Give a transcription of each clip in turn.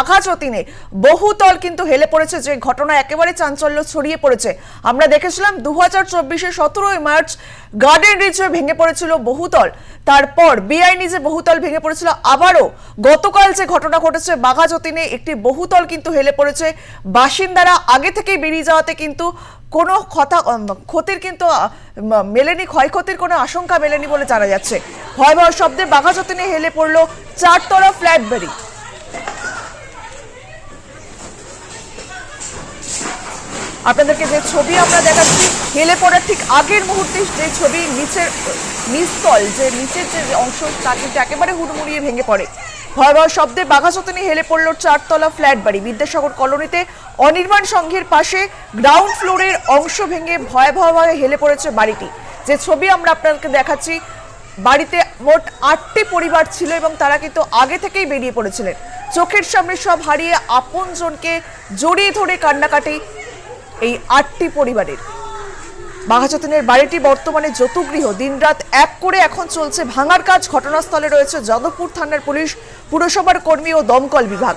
আঘাততিনে বহুতল কিন্তু হেলে পড়েছে যে ঘটনা একেবারে চাঞ্চল্য ছড়িয়ে পড়েছে। আমরা দেখেছিলাম দু হাজার চব্বিশে সতেরোই মার্চ গার্ডেন রিচে ভেঙে পড়েছিল বহুতল তারপর বেআইনি যে বহুতল ভেঙে পড়েছিল। আবারও গতকাল যে ঘটনা ঘটেছে বাঘাযতীনে একটি বহুতল কিন্তু হেলে পড়েছে। বাসিন্দারা আগে থেকেই বেরিয়ে যাওয়াতে কিন্তু কোনো উম, ক্ষতির কিন্তু মেলেনি ক্ষয়ক্ষতির কোনো আশঙ্কা মেলেনি বলে জানা যাচ্ছে। ভয়াবহ শব্দে বাঘাযতীনে হেলে পড়ল চারতলা ফ্ল্যাট বাড়ি আপনাদেরকে যে ছবি আমরা দেখাচ্ছি, হেলে পড়ার ঠিক আগের মুহূর্তে যে ছবি নিচের নিস্তল যে নিচের যে অংশ, তা কিন্তু একেবারে হুড়মুড়িয়ে ভেঙে পড়ে। ভয়াবহ শব্দে বাঘাযতীনে হেলে পড়ল চারতলা ফ্ল্যাট বাড়ি। বিদ্যাসাগর কলোনিতে অনির্মাণ সংঘের পাশে গ্রাউন্ড ফ্লোরের অংশ ভেঙে ভয়াবহভাবে হেলে পড়েছে বাড়িটি। যে ছবি আমরা আপনাদেরকে দেখাচ্ছি, বাড়িতে মোট আটটি পরিবার ছিল এবং তারা কিন্তু আগে থেকেই বেরিয়ে পড়েছিলেন। চোখের সামনে সব হারিয়ে আপনজনকে জড়িয়ে ধরে কান্নাকাটি এই আটটি পরিবারের। বাঘাযতীনের বাড়িটি বর্তমানে যতুগৃহ। দিনরাত এক করে এখন চলছে ভাঙার কাজ। ঘটনাস্থলে রয়েছে যাদবপুর থানার পুলিশ, পুরসভার কর্মী ও দমকল বিভাগ।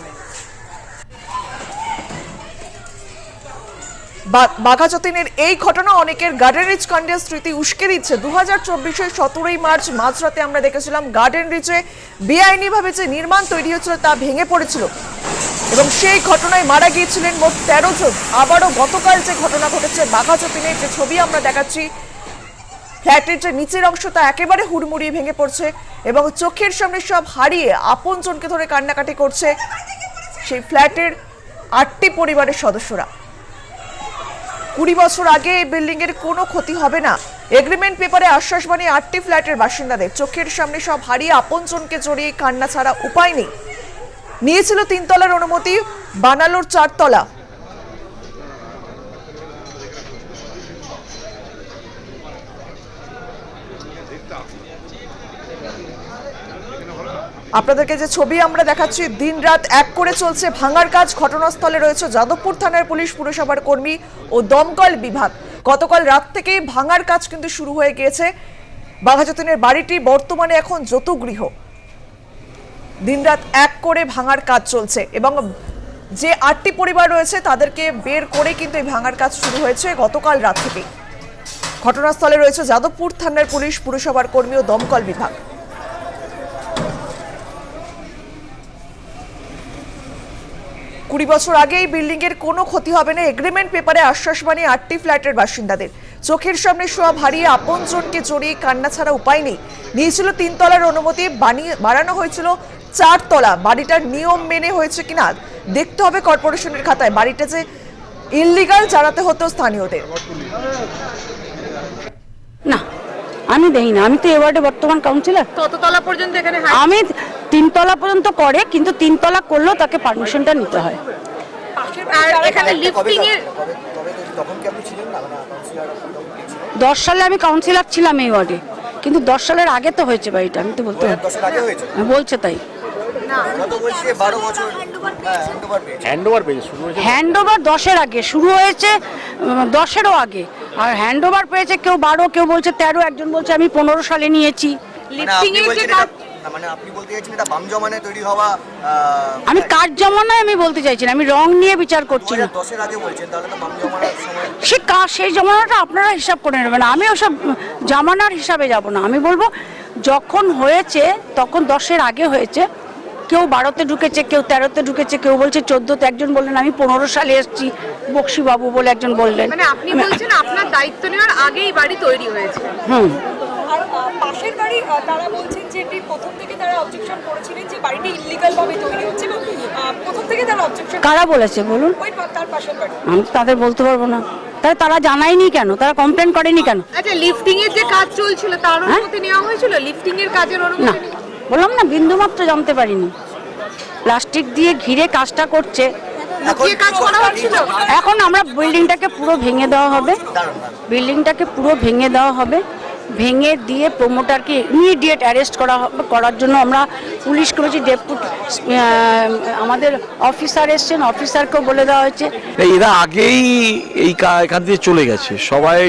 বাঘাযতীনের এই ঘটনা অনেকের গার্ডেন রিচ কাণ্ডের স্মৃতি উস্কে দিচ্ছে। দু হাজার চব্বিশের সতেরোই মার্চ মাঝরাতে আমরা দেখেছিলাম গার্ডেন রিচে বেআইনিভাবে যে নির্মাণ তৈরি হয়েছিল তা ভেঙে পড়েছিল। এবং সেই ঘটনায় মারা গিয়েছিলেন মোট তেরো জন। আবারও গতকাল যে ঘটনা ঘটেছে বাঘাযতীনের যে ছবি আমরা দেখাচ্ছি, ফ্ল্যাটের যে নিচের অংশ তা একেবারে হুড়মুড়িয়ে ভেঙে পড়ছে এবং চোখের সামনে সব হারিয়ে আপন আপনজনকে ধরে কান্নাকাটি করছে সেই ফ্ল্যাটের আটটি পরিবারের সদস্যরা। কুড়ি বছর আগে এই বিল্ডিং এর কোনো ক্ষতি হবে না। এগ্রিমেন্ট পেপারে আশ্বাস বানিয়ে আটটি ফ্ল্যাটের বাসিন্দাদের চোখের সামনে সব হারিয়ে আপনজনকে জড়িয়ে কান্না ছাড়া উপায় নেই। নিয়েছিল তিনতলার অনুমতি, বানালোর চারতলা। আপনাদেরকে যে ছবি আমরা দেখাচ্ছি, দিনরাত এক করে চলছে ভাঙার কাজ। ঘটনাস্থলে রয়েছে যাদবপুর থানার পুলিশ, পুরসভার কর্মী ও দমকল বিভাগ। গতকাল রাত থেকেই ভাঙার কাজ কিন্তু শুরু হয়ে গিয়েছে। বাঘাযতীনের বাড়িটি বর্তমানে এখন যতুগৃহ। দিনরাত এক করে ভাঙার কাজ চলছে এবং যে আটটি পরিবার রয়েছে তাদেরকে বের করে কিন্তু এই ভাঙার কাজ শুরু হয়েছে গতকাল রাত থেকেই। ঘটনাস্থলে রয়েছে যাদবপুর থানার পুলিশ, পুরসভার কর্মী ও দমকল বিভাগ। কুড়ি বছর আগে এই বিল্ডিং এর কোনো ক্ষতি হবে না, এগ্রিমেন্ট পেপারে আশ্বাস বানিয়ে আটটি ফ্ল্যাটের বাসিন্দাদের। চোখের সামনে সব হারিয়ে আপনজনকে জড়িয়ে কান্না ছাড়া উপায় নেই। নিয়েছিল তিনতলার অনুমতি, বানিয়ে বাড়ানো হয়েছিল চারতলা বাড়িটার নিয়ম মেনে হয়েছে কিনা দেখতে হবে কর্পোরেশনের খাতায় বাড়িটা যে ইললিগাল চালাতে হতো স্থানীয়দের না আমি দেই না আমি তো এ ওয়ার্ডে বর্তমান কাউন্সিলর কততলা পর্যন্ত এখানে আমি তিনতলা পর্যন্ত করে কিন্তু তিনতলা করলেও তাকে পারমিশনটা নিতে হয় আর এখানে লিফটিং এর তখন কি আপনি ছিলেন না মানে কাউন্সিলর তখন কে ছিলেন? দশ সালে আমি কাউন্সিলর ছিলাম এই ওয়ার্ডে কিন্তু দশ সালের আগে তো হয়েছে বাড়িটা আমি তো বলতে পারব। দশের আগে হয়েছে? বলছে তাই। হ্যাঁ হ্যান্ডওভার হ্যান্ড ওভার ওভার দশের আগে শুরু হয়েছে দশেরও আগে। আর হ্যান্ড ওভার পেয়েছে কেউ বারো কেউ বলছে তেরো একজন বলছে আমি পনেরো সালে নিয়েছি। মানে লিফটিং এর যে কাজ মানে আপনি বলতে চাইছেন এটা বাম জমানায় তৈরি হওয়া আমি কাজ জমানায় আমি বলতে চাইছি না আমি রং নিয়ে বিচার করছি। না দশের আগে বলছেন তাহলে তো বাম জমানার সময় সে কাজ সেই জমানাটা আপনারা হিসাব করে নেবেন আমি ওসব জামানার হিসাবে যাব না। আমি বলব যখন হয়েছে তখন দশের আগে হয়েছে কেউ বারোতে ঢুকেছে কেউ তেরোতে ঢুকেছে কেউ বলছে চোদ্দোতে একজন বললেন আমি পনেরো সালে এসেছি বক্সি বাবু বলে একজন বললেন। মানে আপনি বলছেন আপনার দায়িত্ব নেওয়ার আগেই বাড়ি তৈরি হয়েছে। হুম। পাশের বাড়ি তারা বলছেন যে এটি প্রথম থেকে তারা অবজেকশন করেছিলেন যে বাড়িটি ইলিগাল ভাবে তৈরি হচ্ছে এবং প্রথম থেকে তারা অবজেকশন কারা বলেছে বলুন? ওই তার পাশের বাড়ি। আমি তো তাদের বলতে পারব না। তাহলে তারা জানায়নি কেন? তারা কমপ্লেন করেনি কেন? আচ্ছা লিফটিং এর যে কাজ চলছিল তার হ্যাঁ? অনুমতি নেওয়া হয়েছিল? লিফটিং এর কাজের না। অনুমতি বললাম না বিন্দুমাত্র জানতে পারিনি। প্লাস্টিক দিয়ে ঘিরে কাজটা করছে। এখন আমরা বিল্ডিংটাকে পুরো ভেঙে দেওয়া হবে। বিল্ডিংটাকে পুরো ভেঙে দেওয়া হবে। ভেঙে দিয়ে প্রমোটারকে ইমিডিয়েট অ্যারেস্ট করা করার জন্য আমরা পুলিশ করেছি। ডেপুটি আমাদের অফিসার এসছেন। অফিসারকেও বলে দেওয়া হয়েছে। এরা আগেই এই এখান থেকে চলে গেছে। সবাই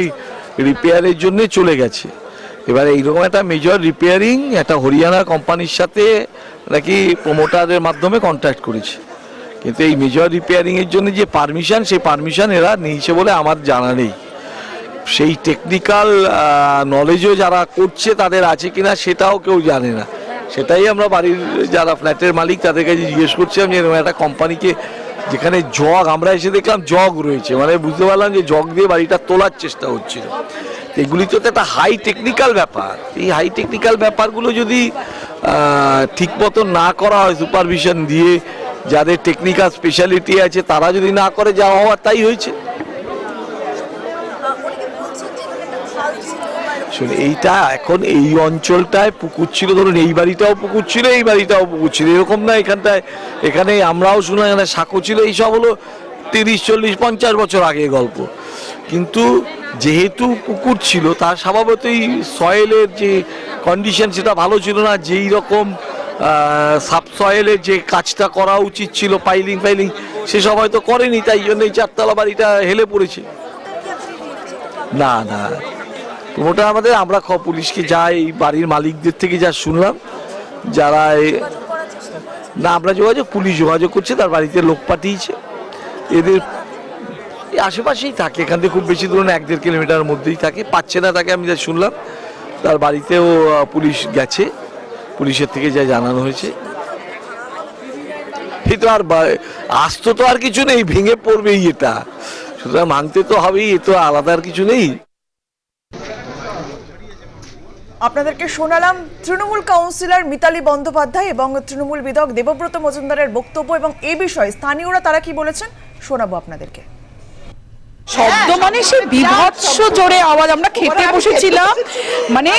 রিপেয়ারের জন্য চলে গেছে। এবার এইরকম একটা মেজর রিপেয়ারিং একটা হরিয়ানা কোম্পানির সাথে নাকি প্রমোটারের মাধ্যমে কন্ট্যাক্ট করেছে। কিন্তু এই মেজর রিপেয়ারিংয়ের জন্য যে পারমিশন সেই পারমিশন এরা নিয়েছে বলে আমার জানা নেই। সেই টেকনিক্যাল নলেজও যারা করছে তাদের আছে কিনা সেটাও কেউ জানে না। সেটাই আমরা বাড়ির যারা ফ্ল্যাটের মালিক তাদের কাছে জিজ্ঞেস করছিলাম যে, এরকম একটা কোম্পানিকে যেখানে জগ আমরা এসে দেখলাম জগ রয়েছে। মানে বুঝতে পারলাম যে জগ দিয়ে বাড়িটা তোলার চেষ্টা হচ্ছিল। এগুলি তো একটা হাই টেকনিক্যাল ব্যাপার। এই হাই টেকনিক্যাল ব্যাপারগুলো যদি ঠিক মতো না করা হয় সুপারভিশন দিয়ে, যাদের টেকনিক্যাল স্পেশালিটি আছে তারা যদি না করে যাওয়া হওয়ার তাই হয়েছে। শুনে এইটা এখন এই অঞ্চলটায় পুকুর ছিল, ধরুন এই বাড়িটাও পুকুর ছিল, এই বাড়িটাও পুকুর ছিল, এরকম না এখানটায়। এখানে আমরাও শুনলাম, এখানে সাঁকো ছিল, এইসব হলো তিরিশ, চল্লিশ, পঞ্চাশ বছর আগে গল্প। কিন্তু যেহেতু পুকুর ছিল, তার স্বভাবতই সয়েলের যে কন্ডিশন সেটা ভালো ছিল না, যেই রকম সাব সয়েলের যে কাজটা করা উচিত ছিল পাইলিং ফাইলিং সেসব হয়তো করেনি, তাই জন্য এই চারতলা বাড়িটা হেলে পড়েছে। না না প্রমোটার আমাদের, আমরা পুলিশকে যাই, বাড়ির মালিকদের থেকে যা শুনলাম, যারা না, আমরা যোগাযোগ, পুলিশ যোগাযোগ করছে, তার বাড়িতে লোক পাঠিয়েছে। এদের আশেপাশেই থাকে, এখান থেকে খুব বেশি ধরুন এক দেড় কিলোমিটার মধ্যেই থাকে, পাচ্ছে না তাকে আমি যা শুনলাম। তার বাড়িতেও পুলিশ গেছে, পুলিশের থেকে যা জানানো হয়েছে। তো আর আস্ত তো আর কিছু নেই, ভেঙে পড়বেই এটা। সুতরাং মানতে তো হবেই, এ তো আলাদা আর কিছু নেই। আপনাদেরকে শোনালাম তৃণমূল কাউন্সিলর মিতালি বন্দ্যোপাধ্যায় এবং তৃণমূল বিধায়ক দেবব্রত মজুমদারের বক্তব্য এবং এই বিষয়ে স্থানীয়রা তারা কি বলেছেন শোনাবো আপনাদেরকে। শব্দ মানে সে বিভৎস জোরে আওয়াজ। আমরা খেতে বসেছিলাম। মানে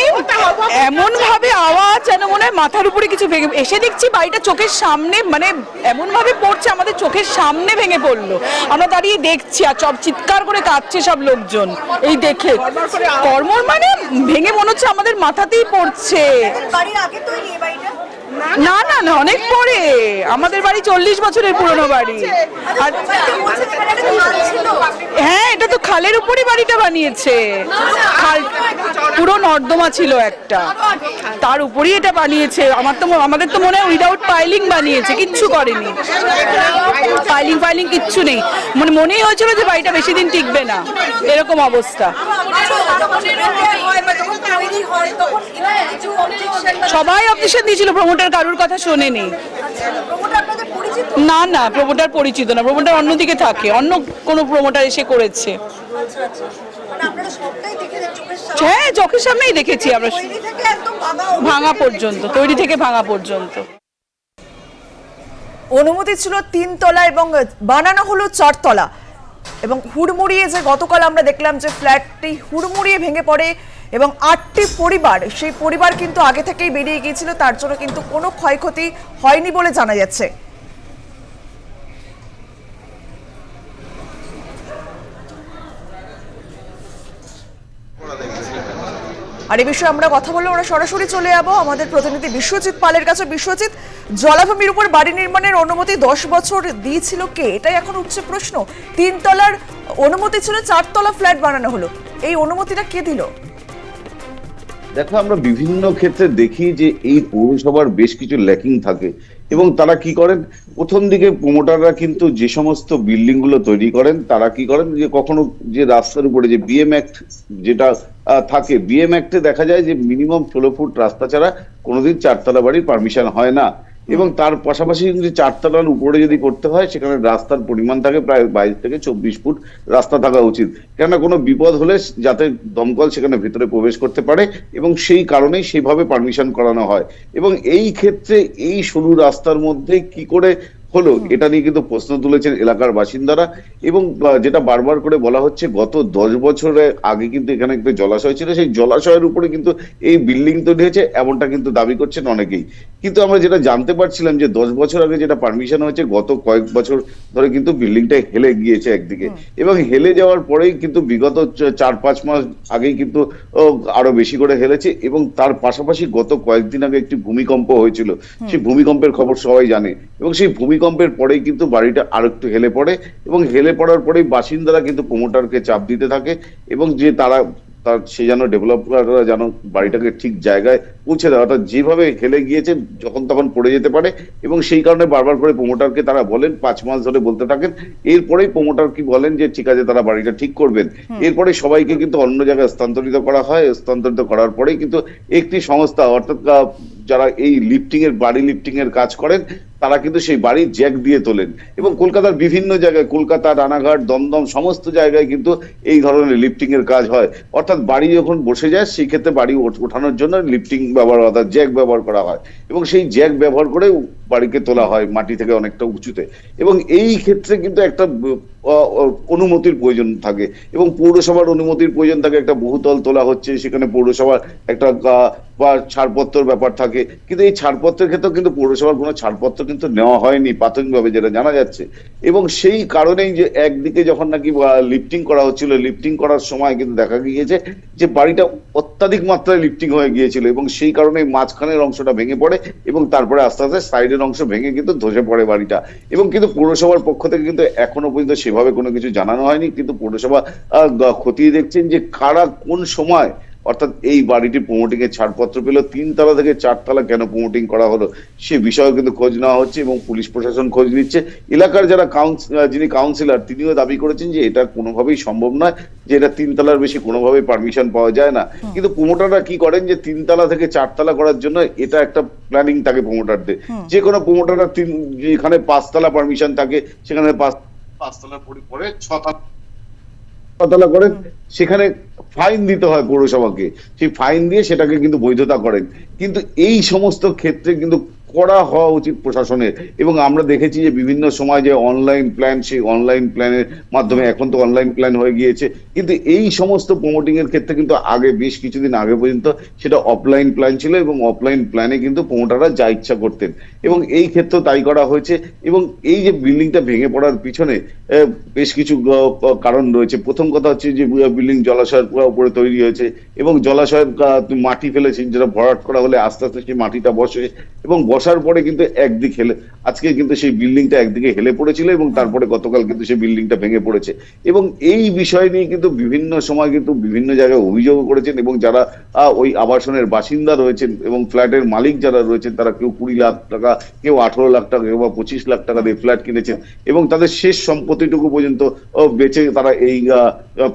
এমন ভাবে আওয়াজ যেন মনে হয় মাথার উপরে কিছু ভেঙে এসে দেখছি বাড়িটা চোখের সামনে মানে এমন ভাবে পড়ছে আমাদের চোখের সামনে ভেঙে পড়ল। আমরা দাঁড়িয়ে দেখছি আর সব চিৎকার করে কাঁদছে সব লোকজন। এই দেখে। কর্মর মানে ভেঙে মনে হচ্ছে আমাদের মাথাতেই পড়ছে। না না না, অনেক পরে। আমাদের বাড়ি চল্লিশ বছরের পুরনো বাড়ি। আর হ্যাঁ এটা তো খালের উপরই বাড়িটা বানিয়েছে। খাল পুরো নর্দমা ছিল একটা। তার উপরই এটা বানিয়েছে। আমার তো আমাদের তো মনে হয় উইদাউট পাইলিং বানিয়েছে, কিচ্ছু করেনি। পাইলিং ফাইলিং কিচ্ছু নেই। মানে মনেই হয়েছিল যে বাড়িটা বেশি দিন টিকবে না। এরকম অবস্থা। সবাই অবজেকশন দিয়েছিল প্রমোটার কারুর কথা শোনেনি। না না প্রমোটার পরিচিত না প্রমোটার অন্যদিকে থাকে অন্য কোনো প্রমোটার এসে করেছে। হ্যাঁ চোখের সামনেই দেখেছি আমরা। ভাঙা পর্যন্ত তৈরি থেকে ভাঙা পর্যন্ত। অনুমতি ছিল তিনতলা এবং বানানো হলো চারতলা। এবং হুড়মুড়িয়ে যে গতকাল আমরা দেখলাম যে ফ্ল্যাটটি হুড়মুড়িয়ে ভেঙে পড়ে এবং আটটি পরিবার, সেই পরিবার কিন্তু আগে থেকেই বেরিয়ে গিয়েছিল, তার জন্য কিন্তু কোনো ক্ষয়ক্ষতি হয়নি বলে জানা যাচ্ছে। আর এ বিষয়ে আমরা কথা বললে আমরা সরাসরি চলে যাব আমাদের প্রতিনিধি বিশ্বজিৎ পালের কাছে। বিশ্বজিৎ, জলাভূমির উপর বাড়ি নির্মাণের অনুমতি দশ বছর দিয়েছিল কে? এটাই এখন উঠছে প্রশ্ন। তিনতলার অনুমতি ছিল, চারতলা ফ্ল্যাট বানানো হলো। এই অনুমতিটা কে দিল? দেখো, আমরা বিভিন্ন ক্ষেত্রে দেখি যে এই পৌরসভার বেশ কিছু ল্যাকিং থাকে এবং তারা কি করেন? প্রথম দিকে প্রোমোটাররা কিন্তু যে সমস্ত বিল্ডিংগুলো তৈরি করেন, তারা কি করেন? যে কখনো যে রাস্তার উপরে যে বিএম অ্যাক্ট যেটা থাকে বিএম অ্যাক্টে দেখা যায় যে মিনিমাম ষোলো ফুট রাস্তা ছাড়া কোনোদিন চারতলা বাড়ির পারমিশন হয় না। এবং তার পাশাপাশি যদি চারতলার উপরে যদি করতে হয়, সেখানে রাস্তার পরিমাণ থাকে প্রায় বাইশ থেকে চব্বিশ ফুট রাস্তা থাকা উচিত। কেননা কোনো বিপদ হলে যাতে দমকল সেখানে ভেতরে প্রবেশ করতে পারে এবং সেই কারণেই সেভাবে পারমিশন করানো হয়। এবং এই ক্ষেত্রে এই সরু রাস্তার মধ্যে কি করে হলো এটা নিয়ে কিন্তু প্রশ্ন তুলেছেন এলাকার বাসিন্দারা এবং যেটা বারবার করে বলা হচ্ছে গত দশ বছরে আগে কিন্তু এখানে একটা জলাশয় ছিল সেই জলাশয়ের উপরে কিন্তু এই বিল্ডিং তৈরি হয়েছে এমনটা কিন্তু দাবি করছেন অনেকেই। কিন্তু আমরা যেটা জানতে পারছিলাম যে দশ বছর আগে যেটা পারমিশন হয়েছে গত কয়েক বছর ধরে কিন্তু বিল্ডিংটা হেলে গিয়েছে একদিকে। এবং হেলে যাওয়ার পরেই কিন্তু বিগত চার পাঁচ মাস আগেই কিন্তু আরও বেশি করে হেলেছে এবং তার পাশাপাশি গত কয়েকদিন আগে একটি ভূমিকম্প হয়েছিল। সেই ভূমিকম্পের খবর সবাই জানে এবং সেই ভূমিকম্পের পরেই কিন্তু বাড়িটা আরও একটু হেলে পড়ে এবং হেলে পড়ার পরেই বাসিন্দারা কিন্তু প্রমোটারকে চাপ দিতে থাকে এবং যে তারা তার সে যেন ডেভেলপাররা যেন বাড়িটাকে ঠিক জায়গায় পৌঁছে দেয়। অর্থাৎ যেভাবে হেলে গিয়েছে যখন তখন পড়ে যেতে পারে এবং সেই কারণে বারবার করে প্রমোটারকে তারা বলেন পাঁচ মাস ধরে বলতে থাকেন। এরপরেই প্রমোটার কি বলেন যে ঠিক আছে তারা বাড়িটা ঠিক করবেন। এরপরে সবাইকে কিন্তু অন্য জায়গায় স্থানান্তরিত করা হয়। স্থানান্তরিত করার পরেই কিন্তু একটি সংস্থা অর্থাৎ যারা এই লিফটিং এর, বাড়ি লিফটিং এর কাজ করেন, তারা কিন্তু সেই বাড়ি জ্যাক দিয়ে তোলেন। এবং কলকাতার বিভিন্ন জায়গায়, কলকাতা, রানাঘাট, দমদম, সমস্ত জায়গায় কিন্তু এই ধরনের লিফটিং এর কাজ হয়। অর্থাৎ বাড়ি যখন বসে যায়, সেই ক্ষেত্রে বাড়ি ওঠ- ওঠানোর জন্য লিফটিং ব্যবহার অর্থাৎ জ্যাক ব্যবহার করা হয়। এবং সেই জ্যাক ব্যবহার করে বাড়িকে তোলা হয়, মাটি থেকে অনেকটা উঁচুতে। এবং এই ক্ষেত্রে কিন্তু একটা অনুমতির প্রয়োজন থাকে। এবং পৌরসভার অনুমতির প্রয়োজন থাকে, একটা বহুতল তোলা হচ্ছে, সেখানে পৌরসভার একটা বা ছাড়পত্রর ব্যাপার থাকে। কিন্তু এই ছাড়পত্রের ক্ষেত্রে কিন্তু পৌরসভার কোনো ছাড়পত্র কিন্তু নেওয়া হয়নি, প্রাথমিকভাবে যেটা জানা যাচ্ছে। এবং সেই কারণেই যে একদিকে যখন নাকি লিফটিং করা হচ্ছিল লিফটিং করার সময় কিন্তু দেখা গিয়েছে যে বাড়িটা অত্যাধিক মাত্রায় লিফটিং হয়ে গিয়েছিল এবং সেই কারণে মাঝখানের অংশটা ভেঙে পড়ে। এবং তারপরে আস্তে আস্তে সাইডের অংশ ভেঙে কিন্তু ধসে পড়ে বাড়িটা। এবং কিন্তু পৌরসভার পক্ষ থেকে কিন্তু এখনও পর্যন্ত সেভাবে কোনো কিছু জানানো হয়নি। কিন্তু পৌরসভা খতিয়ে দেখছেন যে কারা কোন সময় অর্থাৎ এই বাড়িটি প্রমোটিং এর ছাড়পত্র পেল। তিনতলা থেকে চারতলা কেন প্রমোটিং করা হলো সে বিষয়ে কিন্তু খোঁজ নেওয়া হচ্ছে এবং পুলিশ প্রশাসন খোঁজ নিচ্ছে। এলাকার যারা যিনি কাউন্সিলর তিনিও দাবি করেছেন যে এটা কোনোভাবেই সম্ভব নয় যে এটা তিনতলার বেশি কোনোভাবেই পারমিশন পাওয়া যায় না। কিন্তু প্রমোটাররা কি করেন যে তিনতলা থেকে চারতলা করার জন্য এটা একটা প্ল্যানিং থাকে প্রমোটারদের যে কোনো প্রমোটাররা তিন যেখানে পাঁচতলা পারমিশন থাকে সেখানে পাঁচ পাঁচতলার পরে পরে ছতলা তলা করেন সেখানে ফাইন দিতে হয় পৌরসভাকে। সেই ফাইন দিয়ে সেটাকে কিন্তু বৈধতা করেন। কিন্তু এই সমস্ত ক্ষেত্রে কিন্তু করা হওয়া উচিত প্রশাসনের। এবং আমরা দেখেছি যে বিভিন্ন সময় যে অনলাইন প্ল্যান সেই অনলাইন প্ল্যানের মাধ্যমে, এখন তো অনলাইন প্ল্যান হয়ে গিয়েছে। কিন্তু এই সমস্ত প্রমোটিং এর ক্ষেত্রে কিন্তু আগে বেশ কিছুদিন আগে পর্যন্ত সেটা অফলাইন প্ল্যান ছিল এবং অফলাইন প্ল্যানে কিন্তু প্রমোটাররা যা ইচ্ছা করতেন। এবং এই ক্ষেত্রেও তাই করা হয়েছে এবং এই যে বিল্ডিংটা ভেঙে পড়ার পিছনে বেশ কিছু কারণ রয়েছে। প্রথম কথা হচ্ছে যে বিল্ডিং জলাশয়ের উপরে তৈরি হয়েছে এবং জলাশয়ের মাটি ফেলেছেন যেটা ভরাট করা হলে আস্তে আস্তে সেই মাটিটা বসে এবং বসার পরে কিন্তু একদিক হেলে, আজকে কিন্তু সেই বিল্ডিংটা একদিকে হেলে পড়েছিল এবং তারপরে গতকাল কিন্তু সেই বিল্ডিংটা ভেঙে পড়েছে। এবং এই বিষয় নিয়ে কিন্তু বিভিন্ন সময় কিন্তু বিভিন্ন জায়গায় অভিযোগ করেছেন এবং যারা ওই আবাসনের বাসিন্দা রয়েছেন এবং ফ্ল্যাটের মালিক যারা রয়েছেন, তারা কেউ কুড়ি লাখ টাকা, কেউ আঠারো লাখ টাকা, কেউ বা পঁচিশ লাখ টাকা দিয়ে ফ্ল্যাট কিনেছেন এবং তাদের শেষ সম্পত্তিটুকু পর্যন্ত বেচে তারা এই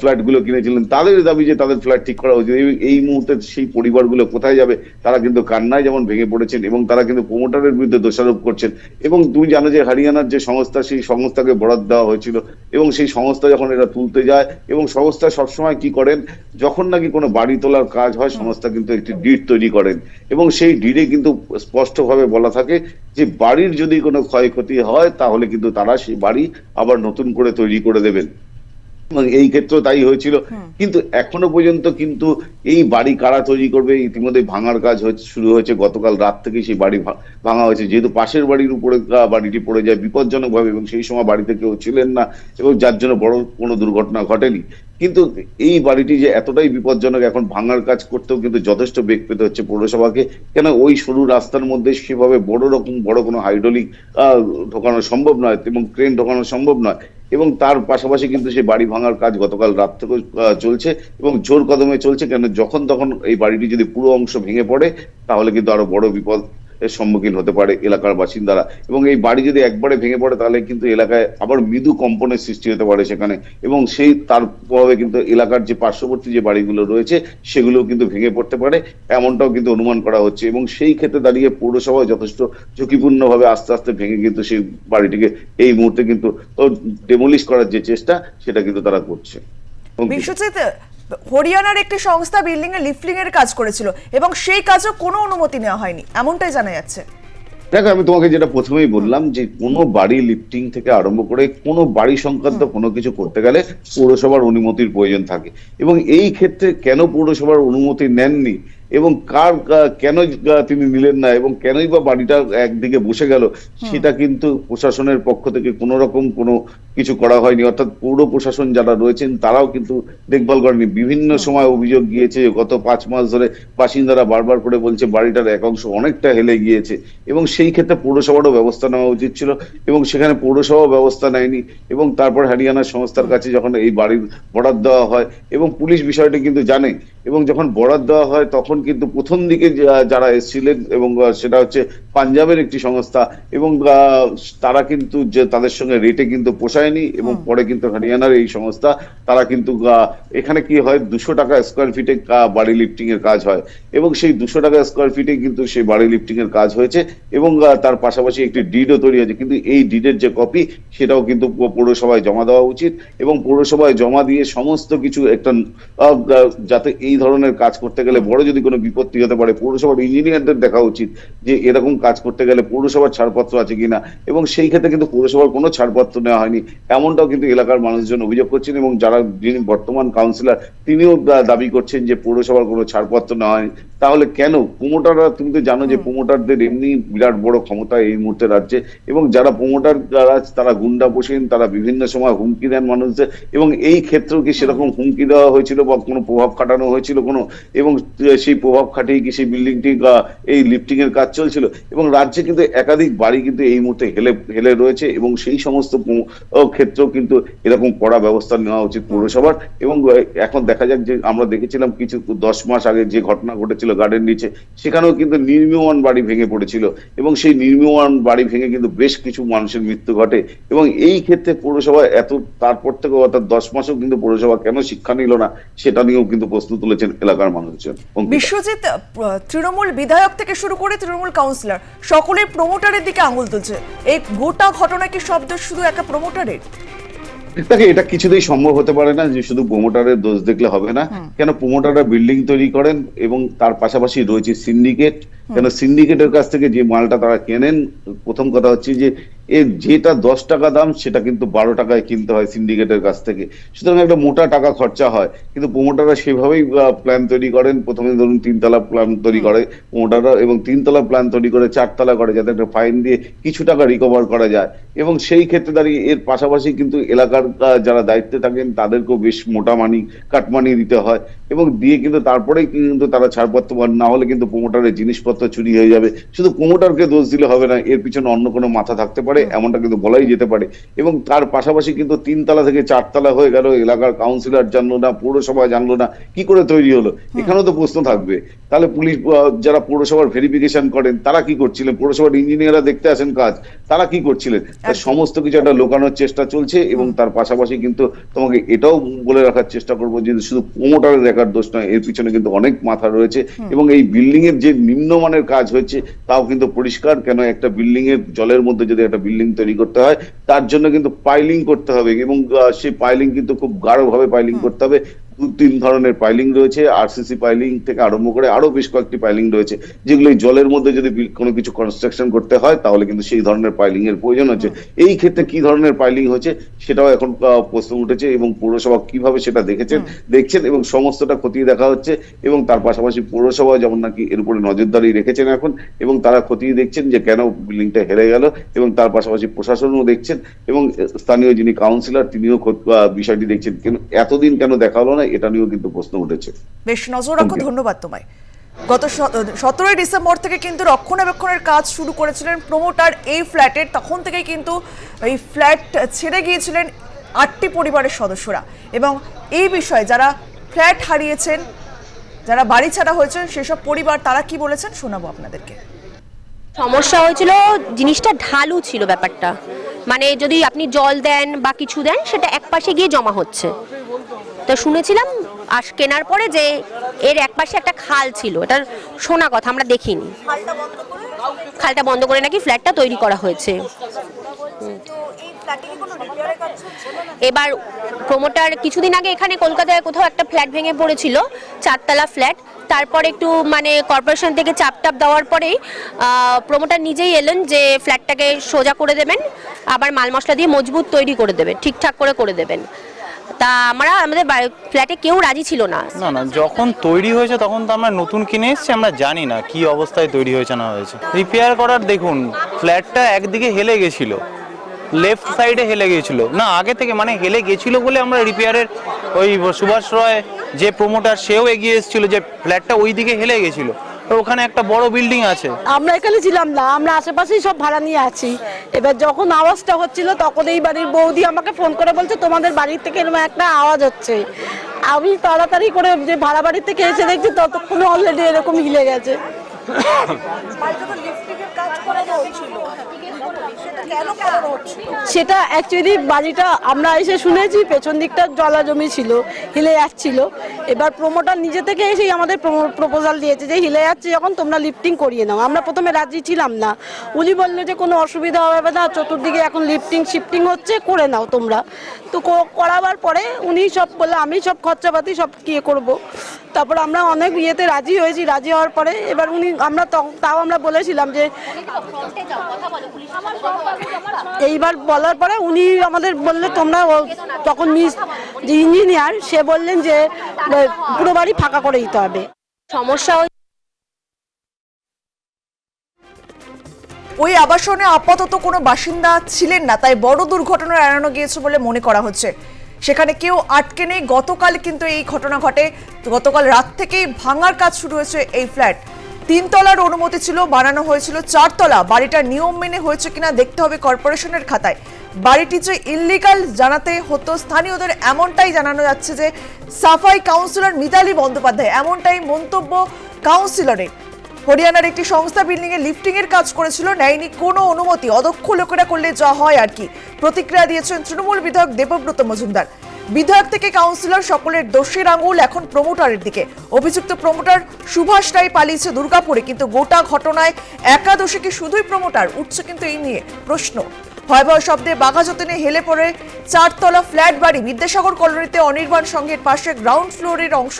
ফ্ল্যাটগুলো কিনেছিলেন। তাদের দাবি যে তাদের ফ্ল্যাট ঠিক করা উচিত। এই মুহূর্তে সেই পরিবারগুলো কোথায় যাবে, তারা কিন্তু কান্নায় যেমন ভেঙে পড়েছেন এবং তারা কিন্তু প্রমোটারের বিরুদ্ধে দোষারোপ করছেন। এবং তুমি জানো যে হরিয়ানার যে সংস্থা, সেই সংস্থাকে বরাদ দেওয়া হয়েছিল এবং সেই সংস্থা যখন এরা তুলতে যায় এবং সংস্থা সবসময় কি করেন? যখন নাকি কোনো বাড়ি তোলার কাজ হয় সংস্থা কিন্তু একটি ডিট তৈরি করেন। এবং সেই ডিডে কিন্তু স্পষ্টভাবে বলা থাকে যে বাড়ির যদি কোনো ক্ষয়ক্ষতি হয় তাহলে কিন্তু তারা সেই বাড়ি আবার নতুন করে তৈরি করে দেবেন। এই ক্ষেত্রেও তাই হয়েছিল। কিন্তু এখনও পর্যন্ত কিন্তু এই বাড়ি কারা তৈরি করবে ইতিমধ্যে ভাঙার কাজ হচ্ছে শুরু হয়েছে। গতকাল রাত থেকে সেই বাড়ি ভাঙা হয়েছে। যেহেতু পাশের বাড়ির উপরে বাড়িটি পড়ে যায় বিপজ্জনক ভাবে এবং সেই সময় বাড়িতে কেউ ছিলেন না এবং যার জন্য বড় কোনো দুর্ঘটনা ঘটেনি। কিন্তু এই বাড়িটি যে এতটাই বিপজ্জনক, এখন ভাঙার কাজ করতেও কিন্তু যথেষ্ট বেগ পেতে হচ্ছে পৌরসভাকে। কেন ওই সরু রাস্তার মধ্যে সেভাবে বড় রকম, বড় কোনো হাইড্রোলিক ঢোকানো সম্ভব নয় এবং ক্রেন ঢোকানো সম্ভব নয় এবং তার পাশাপাশি কিন্তু সেই বাড়ি ভাঙার কাজ গতকাল রাত থেকে চলছে এবং জোর কদমে চলছে। কেন যখন তখন এই বাড়িটি যদি পুরো অংশ ভেঙে পড়ে, তাহলে কিন্তু আরও বড় বিপদ। সম্মুখীন হতে পারে এলাকার বাসিন্দারা। এবং এই বাড়ি যদি একবারে ভেঙে পড়ে, তাহলে কিন্তু এলাকায় আবার মৃদু কম্পনের সৃষ্টি হতে পারে সেখানে। এবং সেই, তার প্রভাবে কিন্তু এলাকার যে পার্শ্ববর্তী যে বাড়িগুলো রয়েছে সেগুলো কিন্তু ভেঙে পড়তে পারে। এমনটাও কিন্তু অনুমান করা হচ্ছে। এবং সেই ক্ষেত্রে দাঁড়িয়ে পৌরসভা যথেষ্ট ঝুঁকিপূর্ণভাবে আস্তে আস্তে ভেঙে কিন্তু সেই বাড়িটিকে এই মুহূর্তে কিন্তু ডেমোলিশ করার যে চেষ্টা, সেটা কিন্তু তারা করছে। বিশ্বজিৎ হরিয়ানার একটি সংস্থা বিল্ডিং এর লিফলিং এর কাজ করেছিল এবং সেই কাজও কোনো অনুমতি নেওয়া হয়নি। এমনটাই জানা যাচ্ছে। দেখো আমি তোমাকে যেটা প্রথমেই বললাম যে কোনো বাড়ি লিফটিং থেকে আরম্ভ করে কোনো বাড়ি সংক্রান্ত কোনো কিছু করতে গেলে পৌরসভার অনুমতির প্রয়োজন থাকে। এবং এই ক্ষেত্রে কেন পৌরসভার অনুমতি নেননি? এবং কার কেন তিনি নিলেন না এবং কেনই বা বাড়িটা একদিকে বসে গেল সেটা কিন্তু প্রশাসনের পক্ষ থেকে কোনো রকম কোনো কিছু করা হয়নি। অর্থাৎ পৌর প্রশাসন যারা রয়েছেন তারাও কিন্তু দেখভাল করেনি। বিভিন্ন সময় অভিযোগ গিয়েছে গত পাঁচ মাস ধরে বাসিন্দারা বারবার করে বলছে বাড়িটার এক অংশ অনেকটা হেলে গিয়েছে এবং সেই ক্ষেত্রে পৌরসভারও ব্যবস্থা নেওয়া উচিত ছিল এবং সেখানে পৌরসভাও ব্যবস্থা নেয়নি এবং তারপর হরিয়ানা সংস্থার কাছে যখন এই বাড়ির বরাদ দেওয়া হয় এবং পুলিশ বিষয়টি কিন্তু জানে এবং যখন বরাদ দেওয়া হয় তখন কিন্তু প্রথম দিকে যারা এসেছিলেন এবং সেটা হচ্ছে পাঞ্জাবের একটি সংস্থা এবং তারা কিন্তু যে তাদের সঙ্গে রেটে কিন্তু পোষায়নি এবং পরে কিন্তু হরিয়ানার এই সংস্থা তারা কিন্তু এখানে কি হয় দুশো টাকা স্কোয়ার ফিটে বাড়ি লিফটিং এর কাজ হয়। এবং সেই দুশো টাকা স্কোয়ার ফিটে কিন্তু সেই বাড়ি লিফটিং এর কাজ হয়েছে এবং তার পাশাপাশি একটি ডিডও তৈরি হয়েছে। কিন্তু এই ডিডের যে কপি সেটাও কিন্তু পৌরসভায় জমা দেওয়া উচিত এবং পৌরসভায় জমা দিয়ে সমস্ত কিছু একটা যাতে এই ধরনের কাজ করতে গেলে বড় যদি কোনো বিপত্তি হতে পারে, পৌরসভার ইঞ্জিনিয়ারদের দেখা উচিত যে এরকম কাজ করতে গেলে পৌরসভার ছাড়পত্র আছে কিনা এবং সেই ক্ষেত্রে কিন্তু পৌরসভার কোনো ছাড়পত্র নেওয়া হয়নি। এমনটাও কিন্তু এলাকার মানুষজন অভিযোগ করছেন এবং যারা যিনি বর্তমান কাউন্সিলর তিনিও দাবি করছেন যে পৌরসভার কোনো ছাড়পত্র নেওয়া হয়নি। তাহলে কেন? প্রমোটাররা তুমি তো জানো যে প্রমোটারদের এমনি বিরাট বড় ক্ষমতা এই মুহূর্তে রাজ্যে এবং যারা প্রমোটার যারা তারা গুন্ডা বসেন তারা বিভিন্ন সময় হুমকি দেন মানুষদের এবং এই ক্ষেত্রেও কি সেরকম হুমকি দেওয়া হয়েছিল বা কোনো প্রভাব খাটানো হয়েছিল কোনো? এবং সেই প্রভাব খাটিয়ে কি সেই বিল্ডিংটি এই লিফটিং এর কাজ চলছিল? এবং রাজ্যে কিন্তু একাধিক বাড়ি কিন্তু এই মুহূর্তে হেলে হেলে রয়েছে এবং সেই সমস্ত ক্ষেত্রেও কিন্তু এরকম কড়া ব্যবস্থা নেওয়া উচিত পৌরসভার এবং এখন দেখা যাক যে আমরা দেখেছিলাম কিছু দশ মাস আগে যে ঘটনা ঘটেছিল গার্ডেন নিচে, সেখানেও কিন্তু নির্মীয়মান বাড়ি ভেঙে পড়েছিল এবং সেই নির্মীয়মান বাড়ি ভেঙে কিন্তু বেশ কিছু মানুষের মৃত্যু ঘটে এবং এই ক্ষেত্রে পৌরসভা এত, তারপর থেকে অর্থাৎ দশ মাসেও কিন্তু পৌরসভা কেন শিক্ষা নিল না, সেটা নিয়েও কিন্তু প্রশ্ন তুলেছেন এলাকার মানুষজন। বিশ্বজিৎ তৃণমূল বিধায়ক থেকে শুরু করে তৃণমূল কাউন্সিলর সকলে প্রমোটারের দিকে আঙুল তুলছে। এই গোটা ঘটনা কি শব্দ শুধু একটা প্রমোটারের দেখে এটা কিছুতেই সম্ভব হতে পারে না যে শুধু প্রোমোটারের দোষ দেখলে হবে না। কেন প্রোমোটাররা বিল্ডিং তৈরি করেন এবং তার পাশাপাশি রয়েছে সিন্ডিকেট কেন সিন্ডিকেটের কাছ থেকে যে মালটা তারা কেনেন, প্রথম কথা হচ্ছে যে এর যেটা দশ টাকা দাম, সেটা কিন্তু বারো টাকায় কিনতে হয় সিন্ডিকেটের কাছ থেকে। সুতরাং একটা মোটা টাকা খরচা হয়। কিন্তু প্রমোটাররা সেভাবেই প্ল্যান তৈরি করেন। প্রথমে ধরুন তিনতলা প্ল্যান তৈরি করে প্রমোটাররা এবং তিনতলা প্ল্যান তৈরি করে চারতলা করে যাতে একটা ফাইন দিয়ে কিছু টাকা রিকভার করা যায়। এবং সেই ক্ষেত্রে দাঁড়িয়ে এর পাশাপাশি কিন্তু এলাকার যারা দায়িত্বে থাকেন, তাদেরকেও বেশ মোটা মানি, কাটমানি দিতে হয়। এবং দিয়ে কিন্তু তারপরেই কিন্তু তারা ছাড়পত্র না হলে কিন্তু প্রমোটারের জিনিসপত্র চুরি হয়ে যাবে। শুধু প্রমোটারকে দোষ দিলে হবে না এর পিছনে অন্য কোনো মাথা থাকতে পারে এমনটা কিন্তু বলাই যেতে পারে। এবং তার পাশাপাশি কিন্তু তিনতলা থেকে চারতলা হয়ে গেল এলাকার কাউন্সিলর জানলো না পৌরসভা জানলো না কি করে তৈরি হলো? এখানেও তো প্রশ্ন থাকবে। তাহলে পুলিশ যারা পৌরসভার ভেরিফিকেশন করেন তারা কি করছিলেন? পৌরসভার ইঞ্জিনিয়াররা দেখতে আসেন কাজ তারা কি করছিলেন? সমস্ত কিছু একটা লোকানোর চেষ্টা চলছে এবং তার পাশাপাশি কিন্তু তোমাকে এটাও বলে রাখার চেষ্টা করব যে শুধু প্রমোটারের দেখার দোষ নয় এর পিছনে কিন্তু অনেক মাথা রয়েছে এবং এই বিল্ডিং এর যে নিম্নমানের কাজ হয়েছে তাও কিন্তু পরিষ্কার কেন একটা বিল্ডিং এর জলের মধ্যে যদি একটা বিল্ডিং তৈরি করতে হয় তার জন্য কিন্তু পাইলিং করতে হবে এবং সেই পাইলিং কিন্তু খুব গাঢ়ভাবে পাইলিং করতে হবে। দু তিন ধরনের পাইলিং রয়েছে আরসিসি পাইলিং থেকে আরম্ভ করে আরও বেশ কয়েকটি পাইলিং রয়েছে যেগুলো জলের মধ্যে যদি কোনো কিছু কনস্ট্রাকশন করতে হয় তাহলে কিন্তু সেই ধরনের পাইলিং এর প্রয়োজন হচ্ছে। এই ক্ষেত্রে কি ধরনের পাইলিং হচ্ছে সেটাও এখন প্রশ্ন উঠেছে এবং পৌরসভা কীভাবে সেটা দেখেছেন দেখছেন এবং সমস্তটা খতিয়ে দেখা হচ্ছে এবং তার পাশাপাশি পৌরসভা যেমন নাকি এর উপরে নজরদারি রেখেছেন এখন এবং তারা খতিয়ে দেখছেন যে কেন বিল্ডিংটা হেরে গেল এবং তার পাশাপাশি প্রশাসনও দেখছেন এবং স্থানীয় যিনি কাউন্সিলর তিনিও বিষয়টি দেখছেন। কেন এতদিন কেন দেখা হলো না এটা নিয়েও কিন্তু প্রশ্ন উঠেছে। বেশ নজর রাখো ধন্যবাদ তোমায়। গত সতেরোই ডিসেম্বর থেকে কিন্তু রক্ষণাবেক্ষণের কাজ শুরু করেছিলেন প্রমোটার এই ফ্ল্যাটের তখন থেকেই কিন্তু এই ফ্ল্যাট ছেড়ে গিয়েছিলেন আটটি পরিবারের সদস্যরা। এবং এই বিষয়ে যারা ফ্ল্যাট হারিয়েছেন যারা বাড়ি ছাড়া হয়েছেন সেসব পরিবার তারা কি বলেছেন শোনাবো আপনাদেরকে। সমস্যা হয়েছিল জিনিসটা ঢালু ছিল ব্যাপারটা। মানে যদি আপনি জল দেন বা কিছু দেন সেটা এক পাশে গিয়ে জমা হচ্ছে। তো শুনেছিলাম আস কেনার পরে যে এর এক পাশে একটা খাল ছিল এটার শোনা কথা আমরা দেখিনি। খালটা বন্ধ করে নাকি ফ্ল্যাটটা তৈরি করা হয়েছে। এবার প্রমোটার কিছুদিন আগে এখানে কলকাতায় কোথাও একটা ফ্ল্যাট ভেঙে পড়েছিল চারতলা ফ্ল্যাট। তারপর একটু মানে কর্পোরেশন থেকে চাপ টাপ দেওয়ার পরেই প্রমোটার নিজেই এলেন যে ফ্ল্যাটটাকে সোজা করে দেবেন আবার মাল মশলা দিয়ে মজবুত তৈরি করে দেবেন ঠিকঠাক করে করে দেবেন। তা আমরা আমাদের ফ্ল্যাটে কেউ রাজি ছিল না। না না, যখন তৈরি হয়েছে তখন তো আমরা নতুন কিনে এসেছি, আমরা জানি না কি অবস্থায় তৈরি হয়েছে না হয়েছে। রিপেয়ার করার দেখুন ফ্ল্যাটটা একদিকে হেলে গেছিল লেফট সাইডে হেলে গেছিল। না, আগে থেকে মানে হেলে গেছিল বলে আমরা রিপেয়ারের ওই সুভাষ রয় যে প্রমোটার সেও এগিয়ে এসেছিল যে ফ্ল্যাটটা ওই দিকে হেলে গেছিল। ওখানে একটা বড় বিল্ডিং আছে। আমরা এখানে ছিলাম না আমরা আশেপাশেই সব ভাড়া নিয়ে আছি। এবার যখন আওয়াজটা হচ্ছিল তখন এই বাড়ির বৌদি আমাকে ফোন করে বলছে তোমাদের বাড়ির থেকে এরকম একটা আওয়াজ হচ্ছে। আমি তাড়াতাড়ি করে যে ভাড়া বাড়ি থেকে এসে দেখছি ততক্ষণে অলরেডি এরকম হিলে গেছে। সেটা অ্যাকচুয়ালি বাড়িটা আমরা এসে শুনেছি, পেছন দিকটা জলা জমি ছিল, হিলে যাচ্ছিল এবার প্রমোটার নিজে থেকে এসেই আমাদের প্রপোজাল দিয়েছে যে হিলে যাচ্ছে যখন তোমরা লিফটিং করিয়ে নাও। আমরা প্রথমে রাজি ছিলাম না। উনি বলল যে কোনো অসুবিধা হবে না, চতুর্দিকে এখন লিফটিং শিফটিং হচ্ছে, করে নাও তোমরা। তো কো- করাবার পরে উনি সব বললে, আমি সব খরচাপাতি সব ইয়ে করব। তারপর আমরা অনেক ইয়েতে রাজি হয়েছি রাজি হওয়ার পরে এবার উনি আমরা তাও আমরা বলেছিলাম যে এইবার বলার পরে উনি আমাদের বললে তোমরা তখন মিস যে ইঞ্জিনিয়ার সে বললেন যে পুরো বাড়ি ফাঁকা করে দিতে হবে। সমস্যা ওই আবাসনে আপাতত কোনো বাসিন্দা ছিলেন না তাই বড় দুর্ঘটনা এড়ানো গিয়েছে বলে মনে করা হচ্ছে। সেখানে কেউ আটকে নেই। গতকাল কিন্তু এই ঘটনা ঘটে। গতকাল রাত থেকেই ভাঙার কাজ শুরু হয়েছে এই ফ্ল্যাট। তিনতলার অনুমতি ছিল, বানানো হয়েছিল চারতলা। বাড়িটা নিয়ম মেনে হয়েছে কিনা দেখতে হবে কর্পোরেশনের খাতায়। বাড়িটি যে ইল্লিগাল জানাতে হতো, স্থানীয়দের এমনটাই জানানো যাচ্ছে যে সাফাই কাউন্সিলর মিতালি বন্দ্যোপাধ্যায়, এমনটাই মন্তব্য কাউন্সিলরের। হরিয়ানার একটি সংস্থা বিল্ডিং এ লিফটিং এর কাজ করেছিল, নেয়নি কোনো অনুমতি। অদক্ষ লোকেরা করলে যা হয় আর কি। প্রতিক্রিয়া দিয়েছেন তৃণমূল বিধায়ক দেবব্রত মজুমদার। বিধায়ক থেকে কাউন্সিলর সকলের দোষের আঙুল এখন প্রমোটারের দিকে। অভিযুক্ত প্রমোটার সুভাষ রায় পালিয়েছে দুর্গাপুরে, কিন্তু গোটা ঘটনায় একাদশী কি শুধুই প্রমোটার উঠছে কিন্তু এই নিয়ে প্রশ্ন। ভয়াবহ শব্দে বাঘা যতনে হেলে পড়ে চারতলা ফ্ল্যাট বাড়ি বিদ্যাসাগর কলোনিতে অনির্বাণ সংঘের পাশে গ্রাউন্ড ফ্লোরের অংশ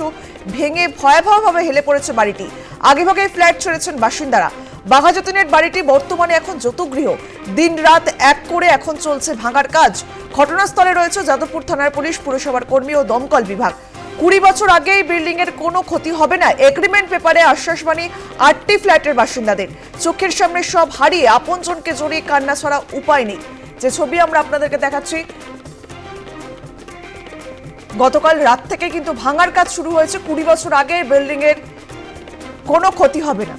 ভেঙে ভয়াবহভাবে হেলে পড়েছে বাড়িটি। আগেভাগে ফ্ল্যাট ছেড়েছেন বাসিন্দারা। বাঘাযতীনের বাড়িটি বর্তমানে এখন যতগৃহ। দিন রাত এক করে এখন চলছে ভাঙার কাজ। ঘটনাস্থলে রয়েছে যাদবপুর থানার পুলিশ, পুরসভার কর্মী ও দমকল বিভাগ। কুড়ি বছর আগে এই বিল্ডিং এর কোনো ক্ষতি হবে না। এগ্রিমেন্ট পেপারে আশ্বাসবাণী, আটটি ফ্ল্যাটের বাসিন্দাদের। চোখের সামনে সব হারিয়ে আপনজনকে জড়িয়ে কান্না ছাড়া উপায় নেই। যে ছবি আমরা আপনাদেরকে দেখাচ্ছি, গতকাল রাত থেকে কিন্তু ভাঙার কাজ শুরু হয়েছে। কুড়ি বছর আগে বিল্ডিং এর কোনো ক্ষতি হবে না।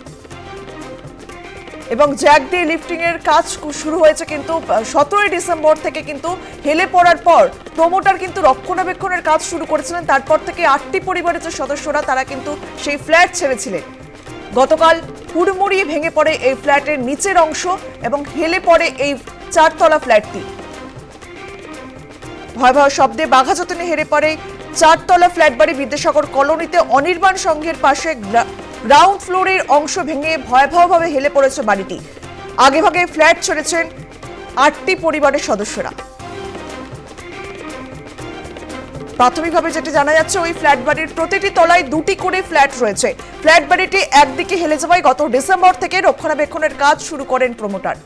এবং জ্যাক দিয়ে লিফটিং এর কাজ শুরু হয়েছে কিন্তু সতেরোই ডিসেম্বর থেকে কিন্তু হেলে পড়ার পর প্রমোটার কিন্তু রক্ষণাবেক্ষণের কাজ শুরু করেছিলেন। তারপর থেকে আটটি পরিবারের যে সদস্যরা, তারা কিন্তু সেই ফ্ল্যাট ছেড়েছিলেন। গতকাল হুড়মুড়িয়ে ভেঙে পড়ে এই ফ্ল্যাটের নিচের অংশ এবং হেলে পড়ে এই চারতলা ফ্ল্যাটটি। ভয়াবহ শব্দে বাঘাযতীনে হেরে পড়ে চারতলা ফ্ল্যাট বাড়ি বিদ্যাসাগর কলোনিতে অনির্বাণ সংঘের পাশে গ্রাউন্ড ফ্লোরের অংশ ভেঙে ভয়াবহভাবে হেলে পড়েছে বাড়িটি। আগেভাগে ফ্ল্যাট ছেড়েছেন আটটি পরিবারের সদস্যরা। প্রাথমিকভাবে যেটা জানা যাচ্ছে, ওই ফ্ল্যাট বাড়ির প্রতিটি তলায় দুটি করে ফ্ল্যাট রয়েছে। ফ্ল্যাট বাড়িটি একদিকে হেলে যাওয়ায় গত ডিসেম্বর থেকে রক্ষণাবেক্ষণের কাজ শুরু করেন প্রমোটার।